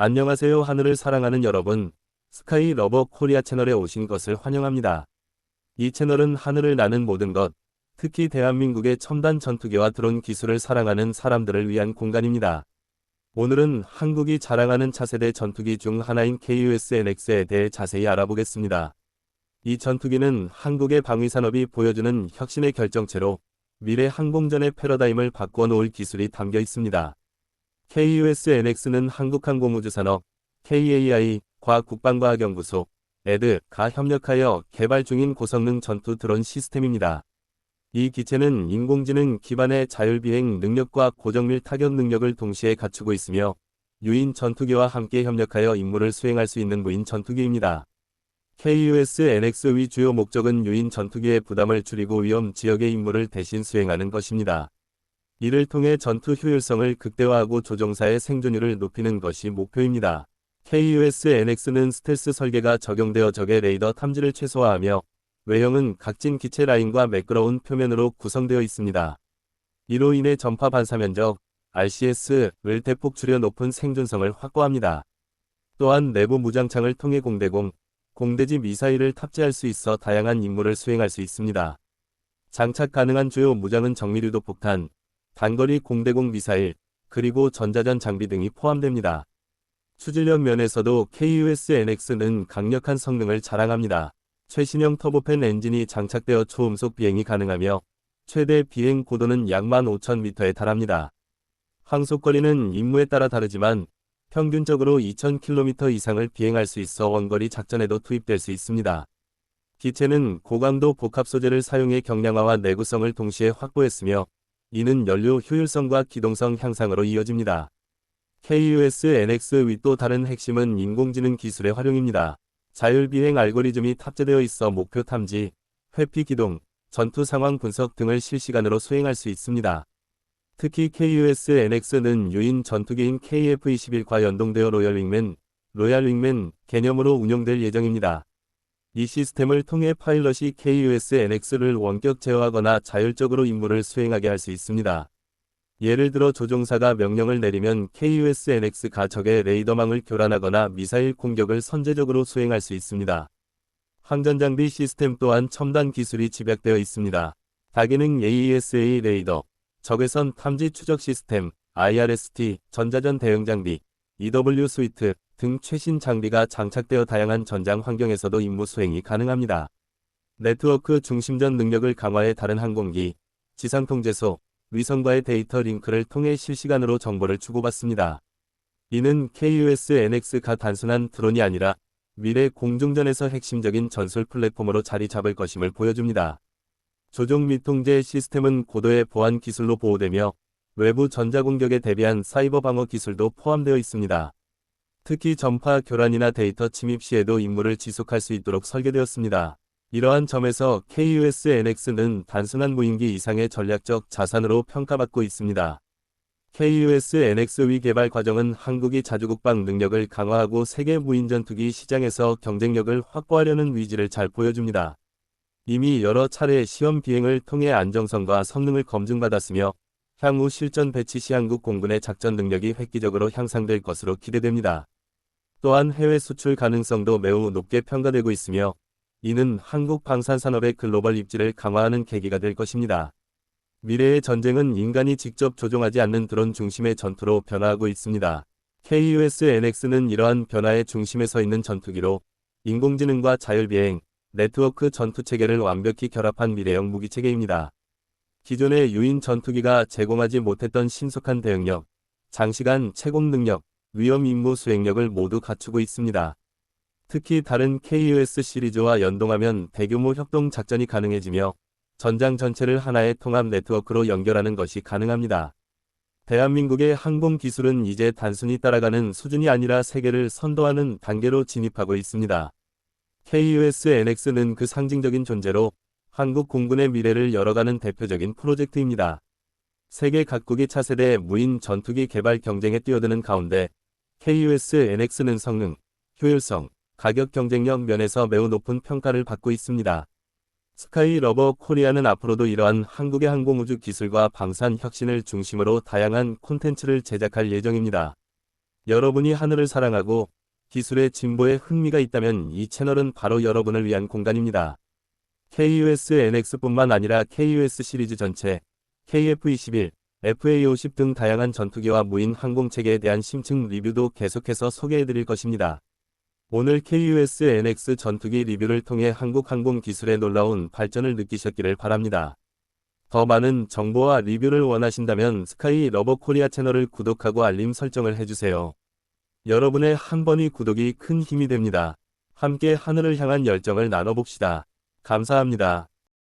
안녕하세요 하늘을 사랑하는 여러분. 스카이 러버 코리아 채널에 오신 것을 환영합니다. 이 채널은 하늘을 나는 모든 것, 특히 대한민국의 첨단 전투기와 드론 기술을 사랑하는 사람들을 위한 공간입니다. 오늘은 한국이 자랑하는 차세대 전투기 중 하나인 KUS-NX에 대해 자세히 알아보겠습니다. 이 전투기는 한국의 방위산업이 보여주는 혁신의 결정체로 미래 항공전의 패러다임을 바꾸어 놓을 기술이 담겨 있습니다. KUS-NX는 한국항공우주산업, KAI, 과국방과학연구소, 에드가 협력하여 개발 중인 고성능 전투 드론 시스템입니다. 이 기체는 인공지능 기반의 자율비행 능력과 고정밀 타격 능력을 동시에 갖추고 있으며 유인 전투기와 함께 협력하여 임무를 수행할 수 있는 무인 전투기입니다. KUS-NX의 주요 목적은 유인 전투기의 부담을 줄이고 위험 지역의 임무를 대신 수행하는 것입니다. 이를 통해 전투 효율성을 극대화하고 조종사의 생존율을 높이는 것이 목표입니다. KUS-NX는 스텔스 설계가 적용되어 적의 레이더 탐지를 최소화하며 외형은 각진 기체 라인과 매끄러운 표면으로 구성되어 있습니다. 이로 인해 전파 반사 면적, RCS를 대폭 줄여 높은 생존성을 확보합니다. 또한 내부 무장창을 통해 공대공, 공대지 미사일을 탑재할 수 있어 다양한 임무를 수행할 수 있습니다. 장착 가능한 주요 무장은 정밀유도 폭탄, 단거리 공대공 미사일, 그리고 전자전 장비 등이 포함됩니다. 추진력 면에서도 KUS-NX는 강력한 성능을 자랑합니다. 최신형 터보팬 엔진이 장착되어 초음속 비행이 가능하며 최대 비행 고도는 약 15,000m에 달합니다. 항속거리는 임무에 따라 다르지만 평균적으로 2,000km 이상을 비행할 수 있어 원거리 작전에도 투입될 수 있습니다. 기체는 고강도 복합 소재를 사용해 경량화와 내구성을 동시에 확보했으며 이는 연료 효율성과 기동성 향상으로 이어집니다. KUS-NX 윗또 다른 핵심은 인공지능 기술의 활용입니다. 자율비행 알고리즘이 탑재되어 있어 목표 탐지, 회피 기동, 전투 상황 분석 등을 실시간으로 수행할 수 있습니다. 특히 KUS-NX는 유인 전투기인 KF-21과 연동되어 로열 윙맨, 로얄 윙맨 개념으로 운용될 예정입니다. 이 시스템을 통해 파일럿이 KUS-NX를 원격 제어하거나 자율적으로 임무를 수행하게 할 수 있습니다. 예를 들어 조종사가 명령을 내리면 KUS-NX가 적의 레이더망을 교란하거나 미사일 공격을 선제적으로 수행할 수 있습니다. 항전장비 시스템 또한 첨단 기술이 집약되어 있습니다. 다기능 AESA 레이더, 적외선 탐지 추적 시스템, IRST, 전자전 대응 장비, EW 스위트 등 최신 장비가 장착되어 다양한 전장 환경에서도 임무 수행이 가능합니다. 네트워크 중심전 능력을 강화해 다른 항공기, 지상 통제소, 위성과의 데이터 링크를 통해 실시간으로 정보를 주고받습니다. 이는 KUS-NX가 단순한 드론이 아니라 미래 공중전에서 핵심적인 전술 플랫폼으로 자리 잡을 것임을 보여줍니다. 조종 및 통제 시스템은 고도의 보안 기술로 보호되며 외부 전자공격에 대비한 사이버 방어 기술도 포함되어 있습니다. 특히 전파 교란이나 데이터 침입 시에도 임무를 지속할 수 있도록 설계되었습니다. 이러한 점에서 KUS-NX는 단순한 무인기 이상의 전략적 자산으로 평가받고 있습니다. KUS-NX의 개발 과정은 한국이 자주국방 능력을 강화하고 세계 무인전투기 시장에서 경쟁력을 확보하려는 위지를 잘 보여줍니다. 이미 여러 차례 시험 비행을 통해 안정성과 성능을 검증받았으며 향후 실전 배치 시 한국 공군의 작전 능력이 획기적으로 향상될 것으로 기대됩니다. 또한 해외 수출 가능성도 매우 높게 평가되고 있으며 이는 한국 방산산업의 글로벌 입지를 강화하는 계기가 될 것입니다. 미래의 전쟁은 인간이 직접 조종하지 않는 드론 중심의 전투로 변화하고 있습니다. KUS-NX는 이러한 변화의 중심에 서 있는 전투기로 인공지능과 자율비행, 네트워크 전투체계를 완벽히 결합한 미래형 무기체계입니다. 기존의 유인 전투기가 제공하지 못했던 신속한 대응력, 장시간 채공 능력, 위험 임무 수행력을 모두 갖추고 있습니다. 특히 다른 KUS 시리즈와 연동하면 대규모 협동 작전이 가능해지며 전장 전체를 하나의 통합 네트워크로 연결하는 것이 가능합니다. 대한민국의 항공 기술은 이제 단순히 따라가는 수준이 아니라 세계를 선도하는 단계로 진입하고 있습니다. KUS-NX는 그 상징적인 존재로 한국 공군의 미래를 열어가는 대표적인 프로젝트입니다. 세계 각국이 차세대 무인 전투기 개발 경쟁에 뛰어드는 가운데 KUS-NX는 성능, 효율성, 가격 경쟁력 면에서 매우 높은 평가를 받고 있습니다. 스카이 러버 코리아는 앞으로도 이러한 한국의 항공우주 기술과 방산 혁신을 중심으로 다양한 콘텐츠를 제작할 예정입니다. 여러분이 하늘을 사랑하고 기술의 진보에 흥미가 있다면 이 채널은 바로 여러분을 위한 공간입니다. KUS NX뿐만 아니라 KUS 시리즈 전체, KF-21, FA-50 등 다양한 전투기와 무인 항공체계에 대한 심층 리뷰도 계속해서 소개해드릴 것입니다. 오늘 KUS NX 전투기 리뷰를 통해 한국 항공 기술의 놀라운 발전을 느끼셨기를 바랍니다. 더 많은 정보와 리뷰를 원하신다면 스카이 러버 코리아 채널을 구독하고 알림 설정을 해주세요. 여러분의 한 번의 구독이 큰 힘이 됩니다. 함께 하늘을 향한 열정을 나눠봅시다. 감사합니다.